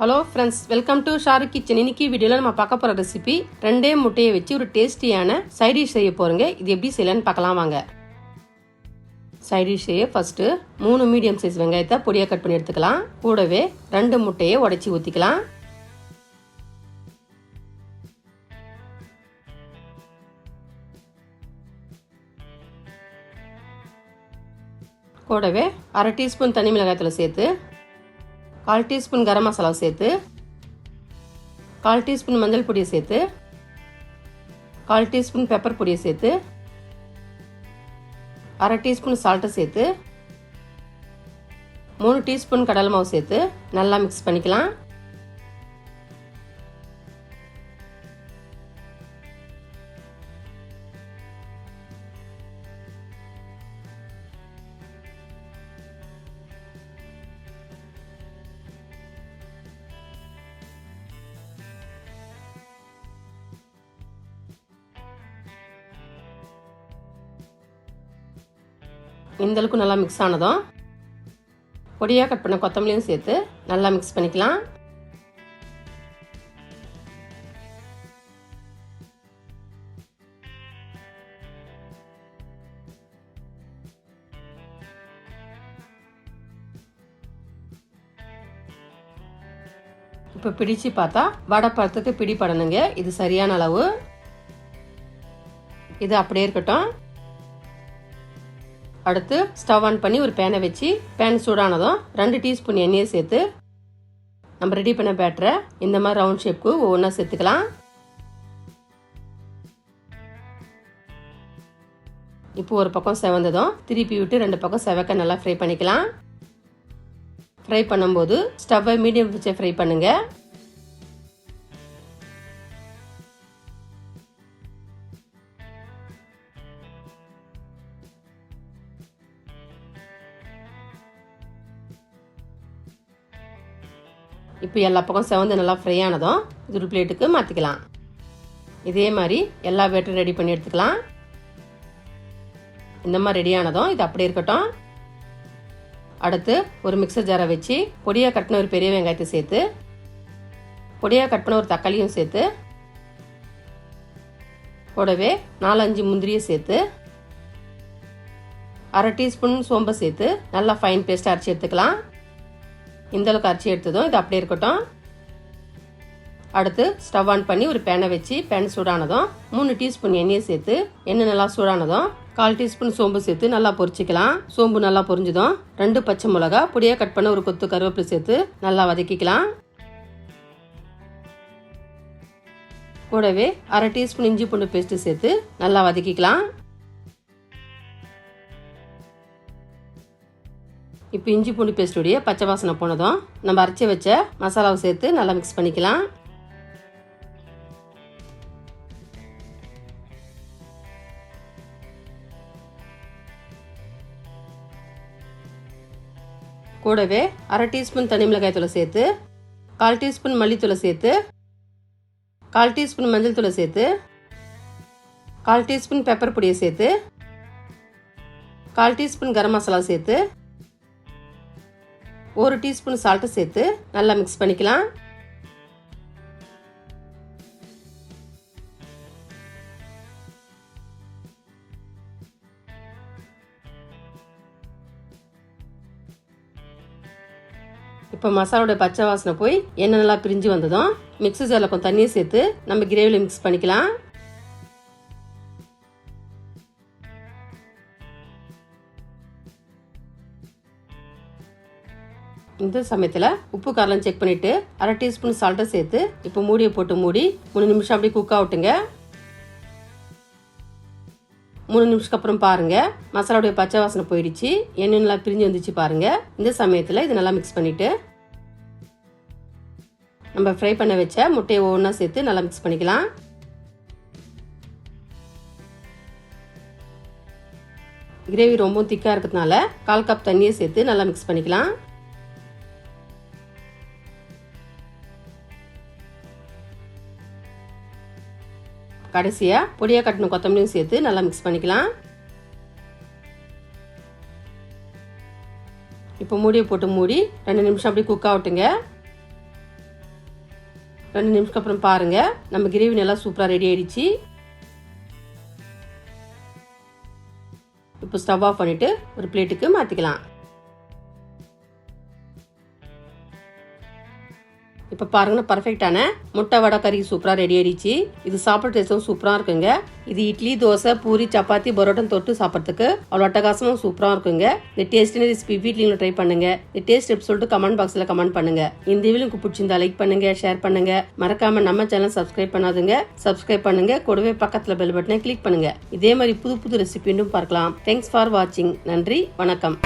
Hello friends welcome to Shahrukh kitchen இன்னைக்கு வீடியோவில் நம்ம பார்க்க போகிற ரெசிபி ரெண்டே முட்டையை வச்சு ஒரு டேஸ்டியான சைட் டிஷ் செய்ய போகிறோங்க இது எப்படி செய்யலான்னு பார்க்கலாம் வாங்க. சைட் டிஷ் செய்ய ஃபஸ்ட்டு மூணு மீடியம் சைஸ் வெங்காயத்தை பொடியாக கட் பண்ணி எடுத்துக்கலாம். கூடவே ரெண்டு முட்டையை உடச்சி ஊற்றிக்கலாம் கூடவே அரை டீஸ்பூன் தனி மிளகாயத்தில் சேர்த்து கால் டீஸ்பூன் கரம் மசாலா சேர்த்து கால் டீஸ்பூன் மஞ்சள் பொடியை சேர்த்து கால் டீஸ்பூன் பெப்பர் பொடியை சேர்த்து அரை டீஸ்பூன் சால்ட்டை சேர்த்து மூணு டீஸ்பூன் கடலை மாவு சேர்த்து நல்லா மிக்ஸ் பண்ணிக்கலாம். இந்த அளவுக்கு நல்லா மிக்ஸ் ஆனதும் பொடியாக கட் பண்ண கொத்தமல்லியும் சேர்த்து நல்லா மிக்ஸ் பண்ணிக்கலாம். இப்போ பிடிச்சு பார்த்தா வடை பழத்துக்கு பிடிப்படணுங்க இது சரியான அளவு. இது அப்படியே இருக்கட்டும். அடுத்து ஸ்டவ் ஆன் பண்ணி ஒரு பேனை வச்சு பேன் சூடானதும் ரெண்டு டீஸ்பூன் எண்ணெயை சேர்த்து நம்ம ரெடி பண்ண பேட்டரை இந்த மாதிரி ரவுண்ட் ஷேப்க்கு ஒவ்வொன்றா சேர்த்துக்கலாம். இப்போ ஒரு பக்கம் செவந்ததும் திருப்பி விட்டு ரெண்டு பக்கம் செவக்க நல்லா ஃப்ரை பண்ணிக்கலாம். ஃப்ரை பண்ணும்போது ஸ்டவ்வை மீடியம் வச்சே ஃப்ரை பண்ணுங்கள் இப்போ எல்லா பக்கம் செவந்து நல்லா ஃப்ரை ஆனதும் இது ஒரு பிளேட்டுக்கு மாற்றிக்கலாம் இதே மாதிரி எல்லா பேட்டரும் ரெடி பண்ணி எடுத்துக்கலாம். இந்த மாதிரி ரெடி ஆனதும் இது அப்படி இருக்கட்டும். அடுத்து ஒரு மிக்சர் ஜாரை வச்சு பொடியாக கட்டின ஒரு பெரிய வெங்காயத்தை சேர்த்து பொடியாக கட் பண்ண ஒரு தக்காளியும் சேர்த்து கூடவே நாலஞ்சு முந்திரியை சேர்த்து அரை டீஸ்பூன் சோம்பை சேர்த்து நல்லா ஃபைன் பேஸ்ட் அரைச்சி எடுத்துக்கலாம். இந்தளவுக்கு அரைச்சி எடுத்ததும் இது அப்படியே இருக்கட்டும். அடுத்து ஸ்டவ் ஆன் பண்ணி ஒரு பேனை வச்சு பேன் சூடானதும் மூணு டீஸ்பூன் எண்ணெயை சேர்த்து எண்ணெய் நல்லா சூடானதும் கால் டீஸ்பூன் சோம்பு சேர்த்து நல்லா பொரிச்சிக்கலாம். சோம்பு நல்லா பொரிஞ்சதும் ரெண்டு பச்சை மிளகா பொடியாக கட் பண்ண ஒரு கொத்து கருவேப்பிலை சேர்த்து நல்லா வதக்கிக்கலாம். கூடவே அரை டீஸ்பூன் இஞ்சி பூண்டு பேஸ்ட்டு சேர்த்து நல்லா வதக்கிக்கலாம். இப்போ இஞ்சி பூண்டு பேஸ்ட்டுடைய பச்சை வாசனை போனதும் நம்ம அரைச்சி வச்ச மசாலாவை சேர்த்து நல்லா மிக்ஸ் பண்ணிக்கலாம். கூடவே அரை டீஸ்பூன் தனி மிளகாய் தூளை சேர்த்து கால் டீஸ்பூன் மல்லித்தூளை சேர்த்து கால் டீஸ்பூன் மஞ்சள் தூளை சேர்த்து கால் டீஸ்பூன் பெப்பர் பொடியை சேர்த்து கால் டீஸ்பூன் கரம் மசாலா சேர்த்து ஒரு டீஸ்பூன் சால்ட்டு சேர்த்து நல்லா மிக்ஸ் பண்ணிக்கலாம். இப்போ மசாலோட பச்சை வாசனை போய் எண்ணெய் நல்லா பிரிஞ்சு வந்ததும் மிக்ஸி ஜாரில் கொஞ்சம் தண்ணியை சேர்த்து நம்ம கிரேவியில் மிக்ஸ் பண்ணிக்கலாம். இந்த சமயத்தில் உப்பு காரம் செக் பண்ணிவிட்டு அரை டீஸ்பூன் சால்ட்டை சேர்த்து இப்போ மூடியை போட்டு மூடி மூணு நிமிஷம் அப்படியே குக் ஆகட்டுங்க. மூணு நிமிஷத்துக்கு அப்புறம் பாருங்கள் மசாலாவுடைய பச்சை வாசனை போயிடுச்சு. எண்ணெய் நல்லா பிரிஞ்சு வந்துச்சு பாருங்கள் இந்த சமயத்தில் இது நல்லா மிக்ஸ் பண்ணிவிட்டு நம்ம ஃப்ரை பண்ண வச்ச முட்டையை ஒவ்வொன்றா சேர்த்து நல்லா மிக்ஸ் பண்ணிக்கலாம். கிரேவி ரொம்ப திக்காக இருக்கிறதுனால கால் கப் தண்ணியை சேர்த்து நல்லா மிக்ஸ் பண்ணிக்கலாம். கடைசியாக பொடியாக கட்டின கொத்தமல்லியும் சேர்த்து நல்லா மிக்ஸ் பண்ணிக்கலாம். இப்போ மூடியை போட்டு மூடி ரெண்டு நிமிஷம் அப்படியே குக் ஆகட்டுங்க. ரெண்டு நிமிஷத்துக்கு அப்புறம் பாருங்கள் நம்ம கிரேவி நல்லா சூப்பராக ரெடி ஆயிடுச்சு. இப்போ ஸ்டவ் ஆஃப் பண்ணிவிட்டு ஒரு பிளேட்டுக்கு மாற்றிக்கலாம் இப்போ பாருங்கன்னா பர்ஃபெக்டான முட்டை வடை கறி சூப்பராக ரெடி ஆயிடுச்சு. இது சாப்பிட்ற டேஸ்ட்டும் சூப்பராக இருக்குங்க. இது இட்லி தோசை பூரி சப்பாத்தி பரோட்டம் தொட்டு சாப்பிட்றதுக்கு அவ்வளோ அட்டகாசமும் சூப்பராக இருக்குங்க. இந்த டேஸ்டின ரெசிபி வீட்லையும் ட்ரை பண்ணுங்க. இந்த டேஸ்ட் எப்படி சொல்லிட்டு கமெண்ட் பாக்ஸில் கமெண்ட் பண்ணுங்க. இந்த வீலுக்கு பிடிச்சிருந்தா லைக் பண்ணுங்க ஷேர் பண்ணுங்க. மறக்காம நம்ம சேனல் சப்ஸ்கிரைப் பண்ணாதுங்க. சப்ஸ்கிரைப் பண்ணுங்க. கூடவே பக்கத்தில் பெல் பட்டனை கிளிக் பண்ணுங்க. இதே மாதிரி புது புது ரெசிபி பார்க்கலாம். தேங்க்ஸ் ஃபார் வாட்சிங் நன்றி வணக்கம்.